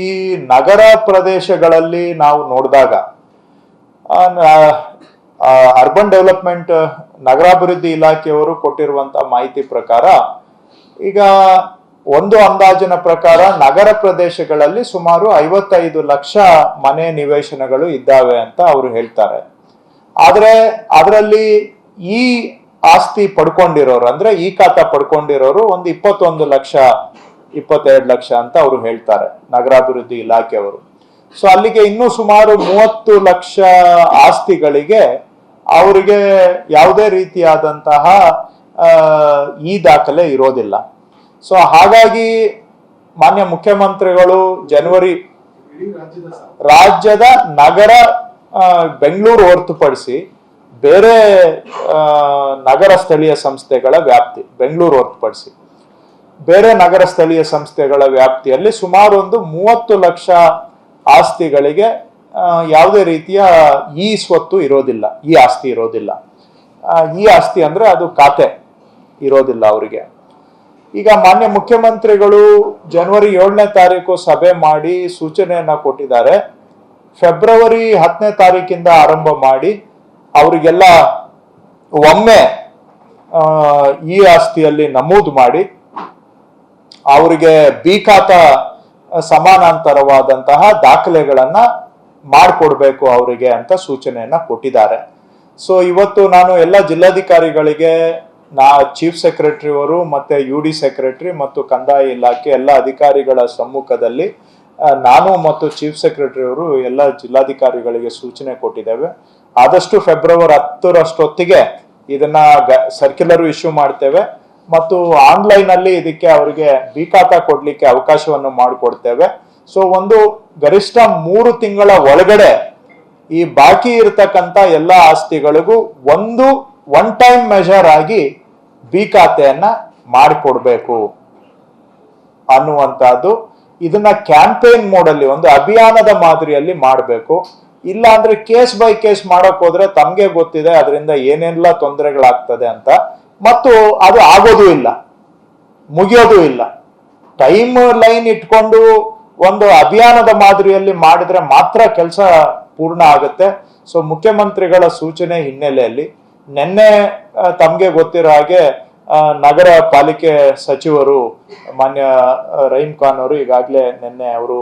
ಈ ನಗರ ಪ್ರದೇಶಗಳಲ್ಲಿ ನಾವು ನೋಡಿದಾಗ ಅರ್ಬನ್ ಡೆವಲಪ್ಮೆಂಟ್ ನಗರಾಭಿವೃದ್ಧಿ ಇಲಾಖೆಯವರು ಕೊಟ್ಟಿರುವಂತ ಮಾಹಿತಿ ಪ್ರಕಾರ, ಈಗ ಒಂದು ಅಂದಾಜಿನ ಪ್ರಕಾರ ನಗರ ಪ್ರದೇಶಗಳಲ್ಲಿ ಸುಮಾರು ಐವತ್ತೈದು ಲಕ್ಷ ಮನೆ ನಿವೇಶನಗಳು ಇದ್ದಾವೆ ಅಂತ ಅವರು ಹೇಳ್ತಾರೆ. ಆದರೆ ಅದರಲ್ಲಿ ಈ ಆಸ್ತಿ ಪಡ್ಕೊಂಡಿರೋರು, ಅಂದ್ರೆ ಈ ಖಾತಾ ಪಡ್ಕೊಂಡಿರೋರು ಒಂದು ಇಪ್ಪತ್ತೊಂದು ಲಕ್ಷ ಇಪ್ಪತ್ತೆರಡು ಲಕ್ಷ ಅಂತ ಅವರು ಹೇಳ್ತಾರೆ, ನಗರಾಭಿವೃದ್ಧಿ ಇಲಾಖೆಯವರು. ಸೊ ಅಲ್ಲಿಗೆ ಇನ್ನೂ ಸುಮಾರು ಮೂವತ್ತು ಲಕ್ಷ ಆಸ್ತಿಗಳಿಗೆ ಅವರಿಗೆ ಯಾವುದೇ ರೀತಿಯಾದಂತಹ ಈ ದಾಖಲೆ ಇರೋದಿಲ್ಲ. ಸೊ ಹಾಗಾಗಿ ಮಾನ್ಯ ಮುಖ್ಯಮಂತ್ರಿಗಳು ಜನವರಿ ರಾಜ್ಯದ ನಗರ ಬೆಂಗಳೂರು ಹೊರತುಪಡಿಸಿ ಬೇರೆ ನಗರ ಸ್ಥಳೀಯ ಸಂಸ್ಥೆಗಳ ವ್ಯಾಪ್ತಿ, ಬೆಂಗಳೂರು ಹೊರತುಪಡಿಸಿ. ಬೇರೆ ನಗರ ಸ್ಥಳೀಯ ಸಂಸ್ಥೆಗಳ ವ್ಯಾಪ್ತಿಯಲ್ಲಿ ಸುಮಾರು ಒಂದು ಮೂವತ್ತು ಲಕ್ಷ ಆಸ್ತಿಗಳಿಗೆ ಯಾವುದೇ ರೀತಿಯ ಈ ಸ್ವತ್ತು ಇರೋದಿಲ್ಲ, ಈ ಆಸ್ತಿ ಇರೋದಿಲ್ಲ. ಈ ಆಸ್ತಿ ಅಂದ್ರೆ ಅದು ಖಾತೆ ಇರೋದಿಲ್ಲ ಅವರಿಗೆ. ಈಗ ಮಾನ್ಯ ಮುಖ್ಯಮಂತ್ರಿಗಳು ಜನವರಿ ಏಳನೇ ತಾರೀಕು ಸಭೆ ಮಾಡಿ ಸೂಚನೆಯನ್ನ ಕೊಟ್ಟಿದ್ದಾರೆ. ಫೆಬ್ರವರಿ ಹತ್ತನೇ ತಾರೀಕಿಂದ ಆರಂಭ ಮಾಡಿ ಅವರಿಗೆಲ್ಲ ಒಮ್ಮೆ ಈ ಆಸ್ತಿಯಲ್ಲಿ ನಮೂದು ಮಾಡಿ ಅವರಿಗೆ ಬೀಕಾತ ಸಮಾನಾಂತರವಾದಂತಹ ದಾಖಲೆಗಳನ್ನ ಮಾಡಿಕೊಡ್ಬೇಕು ಅವರಿಗೆ ಅಂತ ಸೂಚನೆಯನ್ನ ಕೊಟ್ಟಿದ್ದಾರೆ. ಸೊ ಇವತ್ತು ನಾನು ಎಲ್ಲ ಜಿಲ್ಲಾಧಿಕಾರಿಗಳಿಗೆ, ನಾ ಚೀಫ್ ಸೆಕ್ರೆಟರಿ ಅವರು ಮತ್ತೆ ಯು ಡಿ ಸೆಕ್ರೆಟರಿ ಮತ್ತು ಕಂದಾಯ ಇಲಾಖೆ ಎಲ್ಲ ಅಧಿಕಾರಿಗಳ ಸಮ್ಮುಖದಲ್ಲಿ ನಾನು ಮತ್ತು ಚೀಫ್ ಸೆಕ್ರೆಟರಿ ಅವರು ಎಲ್ಲ ಜಿಲ್ಲಾಧಿಕಾರಿಗಳಿಗೆ ಸೂಚನೆ ಕೊಟ್ಟಿದ್ದೇವೆ. ಆದಷ್ಟು ಫೆಬ್ರವರಿ ಹತ್ತರಷ್ಟೊತ್ತಿಗೆ ಇದನ್ನ ಸರ್ಕ್ಯುಲರ್ ಇಶ್ಯೂ ಮಾಡ್ತೇವೆ. ಮತ್ತು ಆನ್ಲೈನ್ ಅಲ್ಲಿ ಇದಕ್ಕೆ ಅವರಿಗೆ ಬಿ ಕೊಡ್ಲಿಕ್ಕೆ ಅವಕಾಶವನ್ನು ಮಾಡಿಕೊಡ್ತೇವೆ. ಸೊ ಒಂದು ಗರಿಷ್ಠ ಮೂರು ತಿಂಗಳ ಒಳಗಡೆ ಈ ಬಾಕಿ ಇರತಕ್ಕಂತ ಎಲ್ಲ ಆಸ್ತಿಗಳಿಗೂ ಒಂದು ಒನ್ ಟೈಮ್ ಮೆಜರ್ ಆಗಿ ಬಿ ಖಾತೆಯನ್ನ ಮಾಡಿಕೊಡ್ಬೇಕು ಅನ್ನುವಂತಹದ್ದು ಇದನ್ನ ಕ್ಯಾಂಪೇನ್ ಮೋಡಲ್ಲಿ ಒಂದು ಅಭಿಯಾನದ ಮಾದರಿಯಲ್ಲಿ ಮಾಡಬೇಕು. ಇಲ್ಲ ಅಂದ್ರೆ ಕೇಸ್ ಬೈ ಕೇಸ್ ಮಾಡಕ್ ಹೋದ್ರೆ ತಮ್ಗೆ ಗೊತ್ತಿದೆ, ಅದರಿಂದ ಏನೆಲ್ಲ ತೊಂದರೆಗಳಾಗ್ತದೆ ಅಂತ. ಮತ್ತು ಅದು ಆಗೋದು ಇಲ್ಲ, ಮುಗಿಯೋದು ಇಲ್ಲ. ಟೈಮ್ ಲೈನ್ ಇಟ್ಕೊಂಡು ಒಂದು ಅಭಿಯಾನದ ಮಾದರಿಯಲ್ಲಿ ಮಾಡಿದ್ರೆ ಮಾತ್ರ ಕೆಲಸ ಪೂರ್ಣ ಆಗುತ್ತೆ. ಸೊ, ಮುಖ್ಯಮಂತ್ರಿಗಳ ಸೂಚನೆ ಹಿನ್ನೆಲೆಯಲ್ಲಿ ನಿನ್ನೆ ತಮಗೆ ಗೊತ್ತಿರೋ ಹಾಗೆ ನಗರ ಪಾಲಿಕೆ ಸಚಿವರು, ಮಾನ್ಯ ರಹೀಂ ಖಾನ್ ಅವರು ಈಗಾಗಲೇ ನಿನ್ನೆ ಅವರು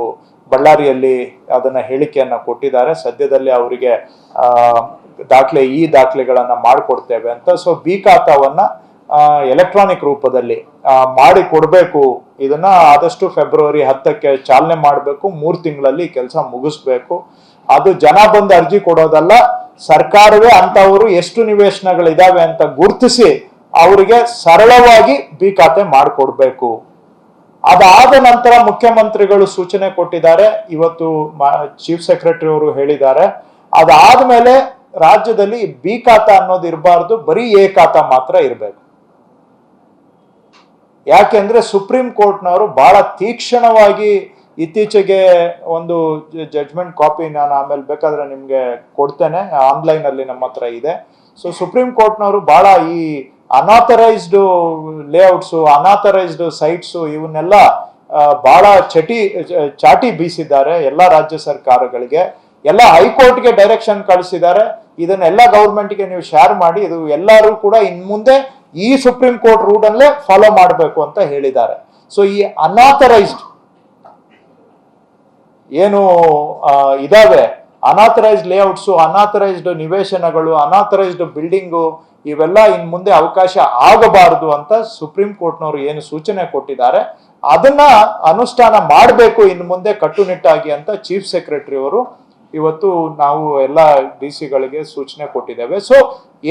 ಬಳ್ಳಾರಿಯಲ್ಲಿ ಅದನ್ನ ಹೇಳಿಕೆಯನ್ನ ಕೊಟ್ಟಿದ್ದಾರೆ. ಸದ್ಯದಲ್ಲಿ ಅವರಿಗೆ ದಾಖಲೆ ಈ ದಾಖಲೆಗಳನ್ನ ಮಾಡಿಕೊಡ್ತೇವೆ ಅಂತ. ಸೊ ಬಿ ಖಾತಾವನ್ನ ಎಲೆಕ್ಟ್ರಾನಿಕ್ ರೂಪದಲ್ಲಿ ಮಾಡಿ ಕೊಡಬೇಕು. ಇದನ್ನ ಆದಷ್ಟು ಫೆಬ್ರವರಿ ಹತ್ತಕ್ಕೆ ಚಾಲನೆ ಮಾಡಬೇಕು. ಮೂರು ತಿಂಗಳಲ್ಲಿ ಕೆಲಸ ಮುಗಿಸ್ಬೇಕು. ಅದು ಜನ ಬಂದು ಅರ್ಜಿ ಕೊಡೋದಲ್ಲ, ಸರ್ಕಾರವೇ ಅಂತವರು ಎಷ್ಟು ನಿವೇಶನಗಳಿದಾವೆ ಅಂತ ಗುರುತಿಸಿ ಅವರಿಗೆ ಸರಳವಾಗಿ ಬಿ ಖಾತೆ ಮಾಡಿಕೊಡ್ಬೇಕು. ಅದಾದ ನಂತರ ಮುಖ್ಯಮಂತ್ರಿಗಳು ಸೂಚನೆ ಕೊಟ್ಟಿದ್ದಾರೆ. ಇವತ್ತು ಚೀಫ್ ಸೆಕ್ರೆಟರಿ ಅವರು ಹೇಳಿದ್ದಾರೆ. ಅದಾದ್ಮೇಲೆ ರಾಜ್ಯದಲ್ಲಿ ಬಿ ಖಾತ ಅನ್ನೋದು ಇರಬಾರ್ದು, ಬರೀ ಖಾತಾ ಮಾತ್ರ ಇರಬೇಕು. ಯಾಕೆಂದ್ರೆ ಸುಪ್ರೀಂ ಕೋರ್ಟ್ನವರು ಬಹಳ ತೀಕ್ಷ್ಣವಾಗಿ ಇತ್ತೀಚೆಗೆ ಒಂದು ಜಡ್ಜ್ಮೆಂಟ್ ಕಾಪಿ ನಾನು ಆಮೇಲೆ ಬೇಕಾದ್ರೆ ನಿಮ್ಗೆ ಕೊಡ್ತೇನೆ ಆನ್ಲೈನ್ ಅಲ್ಲಿ ನಮ್ಮ ಹತ್ರ ಇದೆ. ಸೊ ಸುಪ್ರೀಂ ಕೋರ್ಟ್ನವರು ಬಹಳ ಈ ಅನಾಥರೈಸ್ಡ್ ಲೇಔಟ್ಸು, ಅನಾಥರೈಸ್ಡ್ ಸೈಟ್ಸ್ ಇವನ್ನೆಲ್ಲ ಬಹಳ ಚಟಿ ಚಾಟಿ ಬೀಸಿದ್ದಾರೆ ಎಲ್ಲ ರಾಜ್ಯ ಸರ್ಕಾರಗಳಿಗೆ. ಎಲ್ಲ ಹೈಕೋರ್ಟ್ಗೆ ಡೈರೆಕ್ಷನ್ ಕಳಿಸಿದ್ದಾರೆ. ಇದನ್ನೆಲ್ಲ ಗೌರ್ಮೆಂಟ್ಗೆ ನೀವು ಶೇರ್ ಮಾಡಿ, ಇದು ಎಲ್ಲರೂ ಕೂಡ ಇನ್ ಮುಂದೆ ಈ ಸುಪ್ರೀಂ ಕೋರ್ಟ್ ರೂಲ್ ಅಲ್ಲೇ ಫಾಲೋ ಮಾಡಬೇಕು ಅಂತ ಹೇಳಿದ್ದಾರೆ. ಸೊ ಈ ಅನಾಥರೈಸ್ಡ್ ಏನು ಇದಾವೆ. ಅನಾಥರೈಸ್ಡ್ ಲೇಔಟ್ಸು ಅನಾಥರೈಸ್ಡ್ ನಿವೇಶನಗಳು ಅನಾಥರೈಸ್ಡ್ ಬಿಲ್ಡಿಂಗು ಇವೆಲ್ಲ ಇನ್ ಮುಂದೆ ಅವಕಾಶ ಆಗಬಾರದು ಅಂತ ಸುಪ್ರೀಂ ಕೋರ್ಟ್ನವರು ಏನು ಸೂಚನೆ ಕೊಟ್ಟಿದ್ದಾರೆ. ಅದನ್ನ ಅನುಷ್ಠಾನ ಮಾಡಬೇಕು ಇನ್ ಮುಂದೆ ಕಟ್ಟುನಿಟ್ಟಾಗಿ ಅಂತ ಚೀಫ್ ಸೆಕ್ರೆಟರಿ ಅವರು ಇವತ್ತು ನಾವು ಎಲ್ಲ ಡಿ ಸಿಗಳಿಗೆ ಸೂಚನೆ ಕೊಟ್ಟಿದ್ದೇವೆ. ಸೊ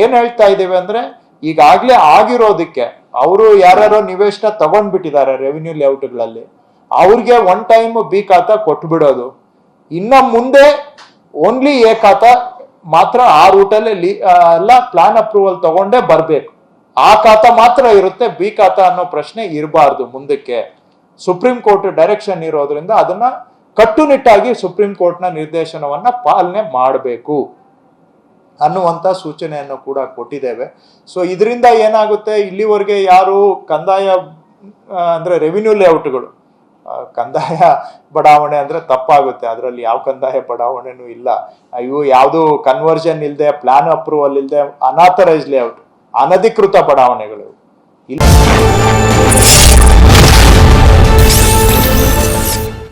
ಏನ್ ಹೇಳ್ತಾ ಇದ್ದೇವೆ ಅಂದ್ರೆ, ಈಗಾಗ್ಲೇ ಆಗಿರೋದಕ್ಕೆ ಅವರು ಯಾರ್ಯಾರೋ ನಿವೇಶನ ತಗೊಂಡ್ಬಿಟ್ಟಿದ್ದಾರೆ ರೆವಿನ್ಯೂ ಲೇಔಟ್ಗಳಲ್ಲಿ ಅವ್ರಿಗೆ ಒನ್ ಟೈಮ್ ಬಿ ಖಾತಾ ಕೊಟ್ಬಿಡೋದು. ಇನ್ನ ಮುಂದೆ ಓನ್ಲಿ ಎ ಖಾತಾ ಮಾತ್ರ ಆ ರೂಟಲ್ಲಿ ಎಲ್ಲ ಪ್ಲಾನ್ ಅಪ್ರೂವಲ್ ತಗೊಂಡೇ ಬರ್ಬೇಕು. ಆ ಖಾತ ಮಾತ್ರ ಇರುತ್ತೆ ಬಿ ಖಾತ ಅನ್ನೋ ಪ್ರಶ್ನೆ ಇರಬಾರ್ದು ಮುಂದಕ್ಕೆ. ಸುಪ್ರೀಂ ಕೋರ್ಟ್ ಡೈರೆಕ್ಷನ್ ಇರೋದ್ರಿಂದ ಅದನ್ನ ಕಟ್ಟುನಿಟ್ಟಾಗಿ ಸುಪ್ರೀಂ ಕೋರ್ಟ್ನ ನಿರ್ದೇಶನವನ್ನ ಪಾಲನೆ ಮಾಡಬೇಕು ಅನ್ನುವಂತ ಸೂಚನೆಯನ್ನು ಕೂಡ ಕೊಟ್ಟಿದ್ದೇವೆ. ಸೊ ಇದರಿಂದ ಏನಾಗುತ್ತೆ? ಇಲ್ಲಿವರೆಗೆ ಯಾರು ಕಂದಾಯ ಅಂದ್ರೆ ರೆವಿನ್ಯೂ ಲೇಔಟ್ಗಳು ಕಂದಾಯ ಬಡಾವಣೆ ಅಂದ್ರೆ ತಪ್ಪಾಗುತ್ತೆ. ಅದರಲ್ಲಿ ಯಾವ ಕಂದಾಯ ಬಡಾವಣೆನೂ ಇಲ್ಲ. ಇವು ಯಾವುದು ಕನ್ವರ್ಷನ್ ಇಲ್ಲದೆ ಪ್ಲಾನ್ ಅಪ್ರೂವಲ್ ಇಲ್ಲದೆ ಅನಾಥರೈಸ್ ಲೇಔಟ್ ಅನಧಿಕೃತ ಬಡಾವಣೆಗಳು ಇಲ್ಲ.